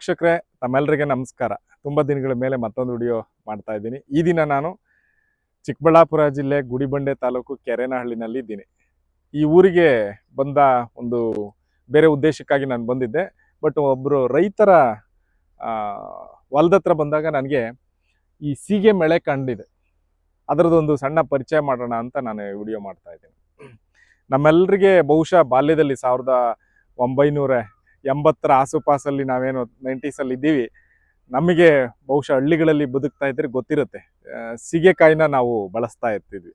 ವೀಕ್ಷಕರೇ ತಮ್ಮೆಲ್ಲರಿಗೆ ನಮಸ್ಕಾರ. ತುಂಬ ದಿನಗಳ ಮೇಲೆ ಮತ್ತೊಂದು ವಿಡಿಯೋ ಮಾಡ್ತಾ ಇದ್ದೀನಿ. ಈ ದಿನ ನಾನು ಚಿಕ್ಕಬಳ್ಳಾಪುರ ಜಿಲ್ಲೆ ಗುಡಿಬಂಡೆ ತಾಲೂಕು ಕೆರೆನಹಳ್ಳಿನಲ್ಲಿ ಇದ್ದೀನಿ. ಈ ಊರಿಗೆ ಬಂದ ಒಂದು ಬೇರೆ ಉದ್ದೇಶಕ್ಕಾಗಿ ನಾನು ಬಂದಿದ್ದೆ. ಬಟ್ ಒಬ್ಬರು ರೈತರ ಹೊಲದತ್ರ ಬಂದಾಗ ನನಗೆ ಈ ಸೀಗೆ ಮಳೆ ಕಂಡಿದೆ. ಅದರದೊಂದು ಸಣ್ಣ ಪರಿಚಯ ಮಾಡೋಣ ಅಂತ ನಾನು ವಿಡಿಯೋ ಮಾಡ್ತಾ ಇದ್ದೀನಿ. ನಮ್ಮೆಲ್ಲರಿಗೆ ಬಹುಶಃ ಬಾಲ್ಯದಲ್ಲಿ ಸಾವಿರದ ಒಂಬೈನೂರ ಎಂಬತ್ತರ ಆಸುಪಾಸಲ್ಲಿ ನಾವೇನು ನೈಂಟೀಸಲ್ಲಿ ಇದ್ದೀವಿ, ನಮಗೆ ಬಹುಶಃ ಹಳ್ಳಿಗಳಲ್ಲಿ ಬದುಕ್ತಾ ಇದ್ರೆ ಗೊತ್ತಿರುತ್ತೆ. ಸೀಗೆಕಾಯಿನ ನಾವು ಬಳಸ್ತಾ ಇರ್ತಿದ್ವಿ.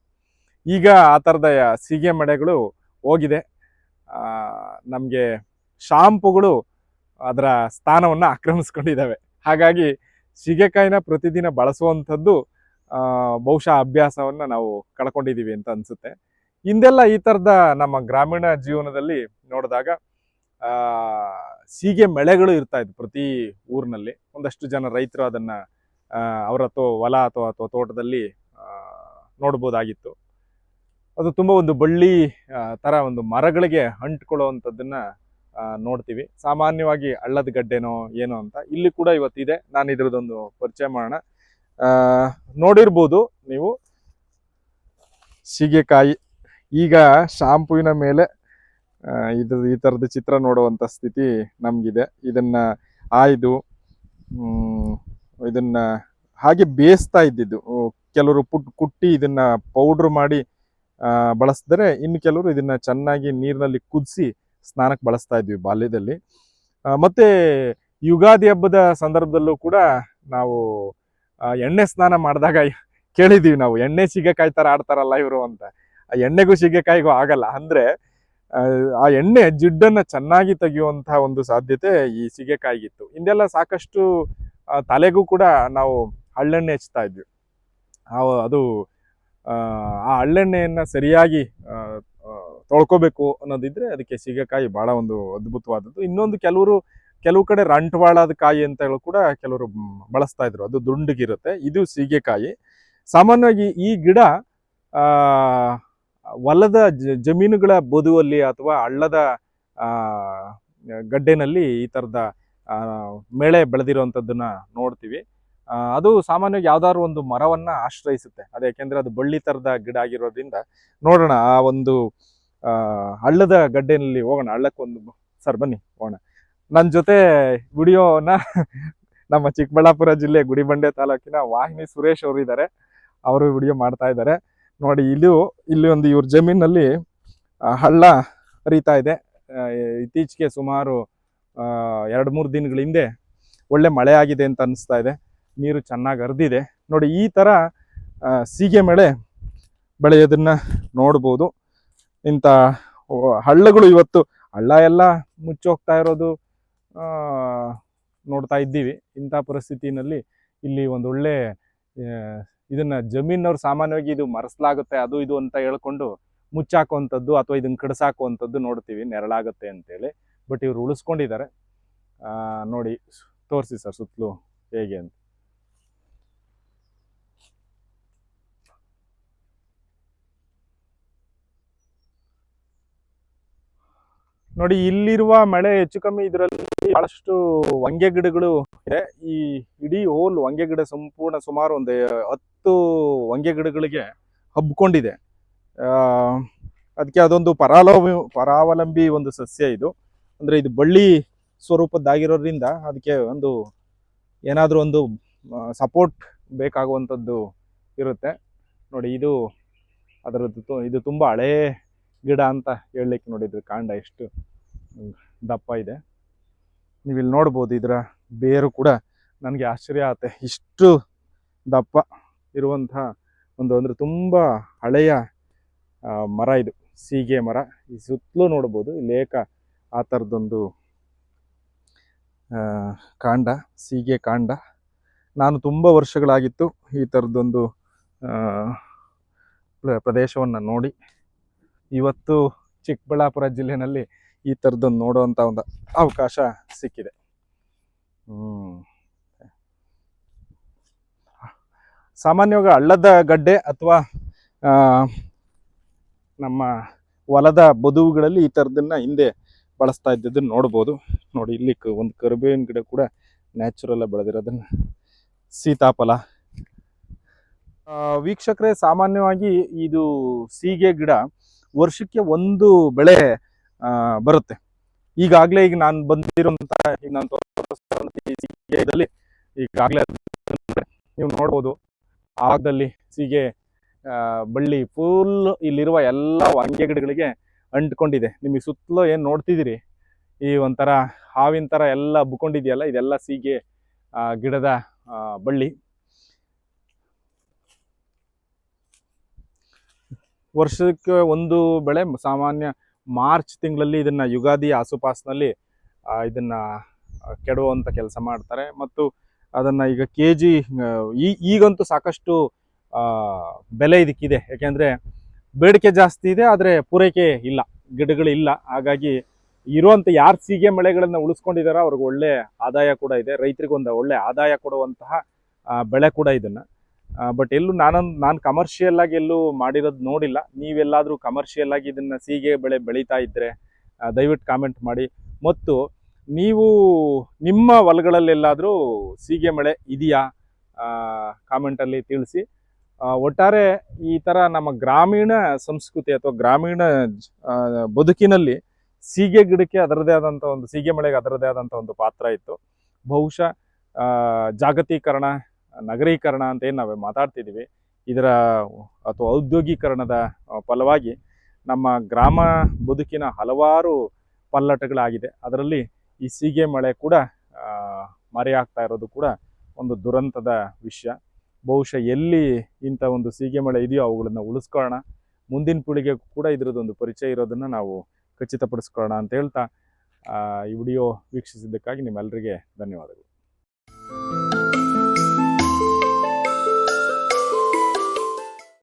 ಈಗ ಆ ಥರದ ಸೀಗೆ ಮಡೆಗಳು ಹೋಗಿದೆ. ನಮಗೆ ಶಾಂಪುಗಳು ಅದರ ಸ್ಥಾನವನ್ನು ಆಕ್ರಮಿಸ್ಕೊಂಡಿದ್ದಾವೆ. ಹಾಗಾಗಿ ಸೀಗೆಕಾಯಿನ ಪ್ರತಿದಿನ ಬಳಸುವಂಥದ್ದು ಬಹುಶಃ ಅಭ್ಯಾಸವನ್ನು ನಾವು ಕಳ್ಕೊಂಡಿದ್ದೀವಿ ಅಂತ ಅನಿಸುತ್ತೆ. ಹಿಂದೆಲ್ಲ ಈ ಥರದ ನಮ್ಮ ಗ್ರಾಮೀಣ ಜೀವನದಲ್ಲಿ ನೋಡಿದಾಗ ಸೀಗೆ ಮಳೆಗಳು ಇರ್ತಾ ಇದ್ವು ಪ್ರತಿ ಊರಿನಲ್ಲಿ. ಒಂದಷ್ಟು ಜನ ರೈತರು ಅದನ್ನ ಅವರ ಅಥವಾ ಹೊಲ ಅಥವಾ ಅಥವಾ ತೋಟದಲ್ಲಿ ನೋಡ್ಬೋದಾಗಿತ್ತು. ಅದು ತುಂಬ ಒಂದು ಬಳ್ಳಿ ಥರ ಒಂದು ಮರಗಳಿಗೆ ಆ, ನೋಡ್ತೀವಿ. ಸಾಮಾನ್ಯವಾಗಿ ಹಳ್ಳದ ಗಡ್ಡೆನೋ ಏನೋ ಅಂತ. ಇಲ್ಲಿ ಕೂಡ ಇವತ್ತಿದೆ. ನಾನು ಇದ್ರದ್ದೊಂದು ಪರಿಚಯ ಮಾಡೋಣ. ನೋಡಿರ್ಬೋದು ನೀವು. ಸೀಗೆಕಾಯಿ ಈಗ ಶಾಂಪುವಿನ ಮೇಲೆ ಇದು ಈ ಥರದ ಚಿತ್ರ ನೋಡುವಂಥ ಸ್ಥಿತಿ ನಮಗಿದೆ. ಇದನ್ನ ಆಯ್ದು ಇದನ್ನು ಹಾಗೆ ಬೇಯಿಸ್ತಾ ಇದ್ದಿದ್ದು. ಕೆಲವರು ಪುಟ್, ಕುಟ್ಟಿ ಇದನ್ನ ಪೌಡ್ರ್ ಮಾಡಿ ಬಳಸಿದ್ರೆ ಇನ್ನು ಕೆಲವರು ಇದನ್ನ ಚೆನ್ನಾಗಿ ನೀರಿನಲ್ಲಿ ಕುದಿಸಿ ಸ್ನಾನಕ್ಕೆ ಬಳಸ್ತಾ ಇದ್ವಿ ಬಾಲ್ಯದಲ್ಲಿ. ಮತ್ತು ಯುಗಾದಿ ಹಬ್ಬದ ಸಂದರ್ಭದಲ್ಲೂ ಕೂಡ ನಾವು ಎಣ್ಣೆ ಸ್ನಾನ ಮಾಡಿದಾಗ ಕೇಳಿದೀವಿ ನಾವು, ಎಣ್ಣೆ ಸೀಗೆಕಾಯಿ ಥರ ಆಡ್ತಾರಲ್ಲ ಇವರು ಅಂತ. ಆ, ಎಣ್ಣೆಗೂ ಸೀಗೆಕಾಯಿಗೂ ಆಗಲ್ಲ. ಅಂದ್ರೆ ಆ, ಎಣ್ಣೆ ಜಿಡ್ಡನ್ನ ಚೆನ್ನಾಗಿ ತೆಗೆಯುವಂತಹ ಒಂದು ಸಾಧ್ಯತೆ ಈ ಸಿಗೆಕಾಯಿಗಿತ್ತು. ಹಿಂದೆಲ್ಲ ಸಾಕಷ್ಟು ತಲೆಗೂ ಕೂಡ ನಾವು ಹಳ್ಳೆಣ್ಣೆ ಹಚ್ತಾ ಇದ್ವಿ. ಅದು ಆ ಹಳ್ಳೆಣ್ಣೆಯನ್ನು ಸರಿಯಾಗಿ ತೊಳ್ಕೊಬೇಕು ಅನ್ನೋದಿದ್ರೆ ಅದಕ್ಕೆ ಸೀಗೆಕಾಯಿ ಬಹಳ ಒಂದು ಅದ್ಭುತವಾದದ್ದು. ಇನ್ನೊಂದು ಕೆಲವರು ಕೆಲವು ಕಡೆ ರಂಟ್ವಾಳದ ಕಾಯಿ ಅಂತ ಹೇಳಿ ಕೂಡ ಕೆಲವರು ಬಳಸ್ತಾ ಇದ್ರು. ಅದು ದುಂಡಗಿರುತ್ತೆ. ಇದು ಸೀಗೆಕಾಯಿ. ಸಾಮಾನ್ಯವಾಗಿ ಈ ಗಿಡ ಹೊಲದ ಜಮೀನುಗಳ ಬದುವಲ್ಲಿ ಅಥವಾ ಹಳ್ಳದ ಗಡ್ಡೆನಲ್ಲಿ ಈ ಥರದ ಮೇಳೆ ಬೆಳೆದಿರುವಂಥದ್ದನ್ನ ನೋಡ್ತೀವಿ. ಅದು ಸಾಮಾನ್ಯವಾಗಿ ಯಾವ್ದಾದ್ರು ಒಂದು ಮರವನ್ನ ಆಶ್ರಯಿಸುತ್ತೆ. ಅದು ಯಾಕೆಂದ್ರೆ ಅದು ಬಳ್ಳಿ ಥರದ ಗಿಡ ಆಗಿರೋದ್ರಿಂದ ನೋಡೋಣ ಆ ಒಂದು ಹಳ್ಳದ ಗಡ್ಡೆನಲ್ಲಿ ಹೋಗೋಣ. ಹಳ್ಳಕ್ಕೊಂದು ಸರ್ ಬನ್ನಿ, ಹೋಗೋಣ. ನನ್ನ ಜೊತೆ ವಿಡಿಯೋನ ನಮ್ಮ ಚಿಕ್ಕಬಳ್ಳಾಪುರ ಜಿಲ್ಲೆ ಗುಡಿಬಂಡೆ ತಾಲೂಕಿನ ವಾಹಿನಿ ಸುರೇಶ್ ಅವರು ಇದ್ದಾರೆ ಅವರು ವಿಡಿಯೋ ಮಾಡ್ತಾ ಇದ್ದಾರೆ. ನೋಡಿ ಇಲ್ಲಿ ಇಲ್ಲಿ ಒಂದು ಇವ್ರ ಜಮೀನಲ್ಲಿ ಹಳ್ಳ ಹರಿತಾ ಇದೆ. ಇತ್ತೀಚೆಗೆ ಸುಮಾರು ಎರಡು ಮೂರು ದಿನಗಳ ಹಿಂದೆ ಒಳ್ಳೆ ಮಳೆ ಆಗಿದೆ ಅಂತ ಅನಿಸ್ತಾ ಇದೆ. ನೀರು ಚೆನ್ನಾಗಿ ಹರಿದಿದೆ. ನೋಡಿ ಈ ಥರ ಸೀಗೆ ಮಳೆ ಬೆಳೆಯೋದನ್ನ ನೋಡ್ಬೋದು. ಇಂಥ ಹಳ್ಳಗಳು ಇವತ್ತು ಹಳ್ಳ ಎಲ್ಲ ಮುಚ್ಚೋಗ್ತಾ ಇರೋದು ನೋಡ್ತಾ ಇದ್ದೀವಿ. ಇಂಥ ಪರಿಸ್ಥಿತಿನಲ್ಲಿ ಇಲ್ಲಿ ಒಂದು ಒಳ್ಳೆ ಆ, ಇದನ್ನ ಜಮೀನವ್ರು ಸಾಮಾನ್ಯವಾಗಿ ಇದು ಮರೆಸಲಾಗುತ್ತೆ, ಅದು ಇದು ಅಂತ ಹೇಳ್ಕೊಂಡು ಮುಚ್ಚಾಕುವಂಥದ್ದು ಅಥವಾ ಇದನ್ನ ಕಡಿಸಾಕುವಂಥದ್ದು ನೋಡ್ತೀವಿ, ನೆರಳಾಗುತ್ತೆ ಅಂತೇಳಿ. ಬಟ್ ಇವ್ರು ಉಳಿಸ್ಕೊಂಡಿದ್ದಾರೆ. ನೋಡಿ, ತೋರಿಸಿ ಸರ್ ಸುತ್ತಲೂ ಹೇಗೆ ಅಂತ. ನೋಡಿ, ಇಲ್ಲಿರುವ ಮಳೆ ಹೆಚ್ಚು ಕಮ್ಮಿ ಇದರಲ್ಲಿ ಬಹಳಷ್ಟು ವಂಗೆ ಗಿಡಗಳು ಇದೆ. ಈ ಇಡೀ ಹೋಲ್ ವಂಗೆ ಗಿಡ ಸಂಪೂರ್ಣ ಸುಮಾರು ಒಂದು ಹತ್ತು ವಂಗೆ ಗಿಡಗಳಿಗೆ ಹಬ್ಕೊಂಡಿದೆ. ಅದಕ್ಕೆ ಅದೊಂದು ಪರಾವಲಂಬಿ ಪರಾವಲಂಬಿ ಒಂದು ಸಸ್ಯ ಇದು. ಅಂದ್ರೆ ಇದು ಬಳ್ಳಿ ಸ್ವರೂಪದ್ದಾಗಿರೋದ್ರಿಂದ ಅದಕ್ಕೆ ಒಂದು ಏನಾದರೂ ಒಂದು ಸಪೋರ್ಟ್ ಬೇಕಾಗುವಂಥದ್ದು ಇರುತ್ತೆ. ನೋಡಿ, ಇದು ಅದರದ್ದು ಇದು ತುಂಬ ಹಳೇ ಗಿಡ ಅಂತ ಹೇಳಲಿಕ್ಕೆ ನೋಡಿದ್ರೆ ಕಾಂಡ ಎಷ್ಟು ದಪ್ಪ ಇದೆ. ನೀವು ಇಲ್ಲಿ ನೋಡ್ಬೋದು ಇದರ ಬೇರು ಕೂಡ ನನಗೆ ಆಶ್ಚರ್ಯ ಆಗುತ್ತೆ ಇಷ್ಟು ದಪ್ಪ ಇರುವಂತಹ ಒಂದು ಅಂದರೆ ತುಂಬ ಹಳೆಯ ಮರ ಇದು. ಸೀಗೆ ಮರ. ಈ ಸುತ್ತಲೂ ನೋಡ್ಬೋದು ಏಕ ಆ ಥರದ್ದೊಂದು ಆ, ಕಾಂಡ ಸೀಗೆ ಕಾಂಡ. ನಾನು ತುಂಬ ವರ್ಷಗಳಾಗಿತ್ತು ಈ ಥರದ್ದೊಂದು ಪ್ರದೇಶವನ್ನು ನೋಡಿ. ಇವತ್ತು ಚಿಕ್ಕಬಳ್ಳಾಪುರ ಜಿಲ್ಲೆನಲ್ಲಿ ಈ ಥರದ್ದೊಂದು ನೋಡುವಂಥ ಒಂದು ಅವಕಾಶ ಸಿಕ್ಕಿದೆ. ಸಾಮಾನ್ಯವಾಗಿ ಹಳ್ಳದ ಗಡ್ಡೆ ಅಥವಾ ನಮ್ಮ ಹೊಲದ ಬದುವುಗಳಲ್ಲಿ ಈ ಥರದನ್ನ ಹಿಂದೆ ಬಳಸ್ತಾ ಇದ್ದಿದ್ದನ್ನು ನೋಡ್ಬೋದು. ನೋಡಿ, ಇಲ್ಲಿ ಒಂದು ಕರಿಬೇವಿನ ಗಿಡ ಕೂಡ ನ್ಯಾಚುರಲ್ ಬೆಳೆದಿರೋದನ್ನ ಸೀತಾಫಲ. ವೀಕ್ಷಕರೇ, ಸಾಮಾನ್ಯವಾಗಿ ಇದು ಸೀಗೆ ಗಿಡ ವರ್ಷಕ್ಕೆ ಒಂದು ಬೆಳೆ ಬರುತ್ತೆ. ಈಗಾಗಲೇ ಈಗ ನಾನು ಬಂದಿರುವಂತಹ ಈಗ ನಾನು ಇದಲ್ಲಿ ಈಗಾಗಲೇ ನೀವು ನೋಡ್ಬೋದು ಆಗದಲ್ಲಿ ಸೀಗೆ ಬಳ್ಳಿ ಫುಲ್ ಇಲ್ಲಿರುವ ಎಲ್ಲ ವಾಂಗ್ಯ ಗಿಡಗಳಿಗೆ ಅಂಟ್ಕೊಂಡಿದೆ. ನಿಮಗೆ ಸುತ್ತಲೂ ಏನು ನೋಡ್ತಿದ್ದೀರಿ? ಈ ಒಂಥರ ಹಾವಿನ ಥರ ಎಲ್ಲ ಬುಕೊಂಡಿದೆಯಲ್ಲ, ಇದೆಲ್ಲ ಸೀಗೆ ಗಿಡದ ಬಳ್ಳಿ. ವರ್ಷಕ್ಕೆ ಒಂದು ಬೆಳೆ ಸಾಮಾನ್ಯ ಮಾರ್ಚ್ ತಿಂಗಳಲ್ಲಿ ಇದನ್ನ ಯುಗಾದಿ ಆಸುಪಾಸಿನಲ್ಲಿ ಇದನ್ನು ಕೆಡುವಂತ ಕೆಲಸ ಮಾಡ್ತಾರೆ. ಮತ್ತು ಅದನ್ನ ಈಗ ಕೆ ಜಿ ಈ, ಈಗಂತೂ ಸಾಕಷ್ಟು ಬೆಲೆ ಇದಕ್ಕಿದೆ. ಯಾಕೆಂದ್ರೆ ಬೇಡಿಕೆ ಜಾಸ್ತಿ ಇದೆ, ಆದರೆ ಪೂರೈಕೆ ಇಲ್ಲ ಗಿಡಗಳಿಲ್ಲ ಹಾಗಾಗಿ ಇರುವಂತ ಯಾರು ಸೀಗೆ ಮಳೆಗಳನ್ನು ಉಳಿಸ್ಕೊಂಡಿದಾರೋ ಅವ್ರಿಗೆ ಒಳ್ಳೆ ಆದಾಯ ಕೂಡ ಇದೆ. ರೈತರಿಗೊಂದು ಒಳ್ಳೆ ಆದಾಯ ಕೊಡುವಂತಹ ಬೆಳೆ ಕೂಡ ಇದನ್ನ. ಬಟ್ ಎಲ್ಲೂ ನಾನೊಂದು, ನಾನು ಕಮರ್ಷಿಯಲ್ ಆಗಿ ಎಲ್ಲೂ ಮಾಡಿರೋದು ನೋಡಿಲ್ಲ. ನೀವೆಲ್ಲಾದರೂ ಕಮರ್ಷಿಯಲ್ ಆಗಿ ಇದನ್ನ ಸೀಗೆ ಬೆಳೆ ಬೆಳೀತಾ ಇದ್ದರೆ ದಯವಿಟ್ಟು ಕಾಮೆಂಟ್ ಮಾಡಿ. ಮತ್ತು ನೀವು ನಿಮ್ಮ ಹೊಲಗಳಲ್ಲೆಲ್ಲಾದರೂ ಸೀಗೆ ಮಳೆ ಇದೆಯಾ? ಕಾಮೆಂಟಲ್ಲಿ ತಿಳಿಸಿ. ಒಟ್ಟಾರೆ ಈ ಥರ ನಮ್ಮ ಗ್ರಾಮೀಣ ಸಂಸ್ಕೃತಿ ಅಥವಾ ಗ್ರಾಮೀಣ ಬದುಕಿನಲ್ಲಿ ಸೀಗೆ ಗಿಡಕ್ಕೆ ಅದರದೇ ಆದಂಥ ಒಂದು, ಸೀಗೆ ಮಳೆಗೆ ಅದರದೇ ಆದಂಥ ಒಂದು ಪಾತ್ರ ಇತ್ತು. ಬಹುಶಃ ಜಾಗತೀಕರಣ ನಗರೀಕರಣ ಅಂತ ಏನು ನಾವು ಮಾತಾಡ್ತಿದ್ದೀವಿ ಇದರ ಅಥವಾ ಔದ್ಯೋಗೀಕರಣದ ಫಲವಾಗಿ ನಮ್ಮ ಗ್ರಾಮ ಬದುಕಿನ ಹಲವಾರು ಪಲ್ಲಟಗಳಾಗಿದೆ. ಅದರಲ್ಲಿ ಈ ಸೀಗೆ ಮಳೆ ಕೂಡ ಮರೆಯಾಗ್ತಾ ಇರೋದು ಕೂಡ ಒಂದು ದುರಂತದ ವಿಷಯ. ಬಹುಶಃ ಎಲ್ಲಿ ಇಂಥ ಒಂದು ಸೀಗೆ ಮಳೆ ಇದೆಯೋ ಅವುಗಳನ್ನು ಉಳಿಸ್ಕೊಳ್ಳೋಣ. ಮುಂದಿನ ಪೀಳಿಗೆ ಕೂಡ ಇದರದೊಂದು ಪರಿಚಯ ಇರೋದನ್ನು ನಾವು ಖಚಿತಪಡಿಸ್ಕೊಳ್ಳೋಣ ಅಂತ ಹೇಳ್ತಾ ಈ ವಿಡಿಯೋ ವೀಕ್ಷಿಸಿದ್ದಕ್ಕಾಗಿ ನಿಮ್ಮೆಲ್ಲರಿಗೆ ಧನ್ಯವಾದಗಳು.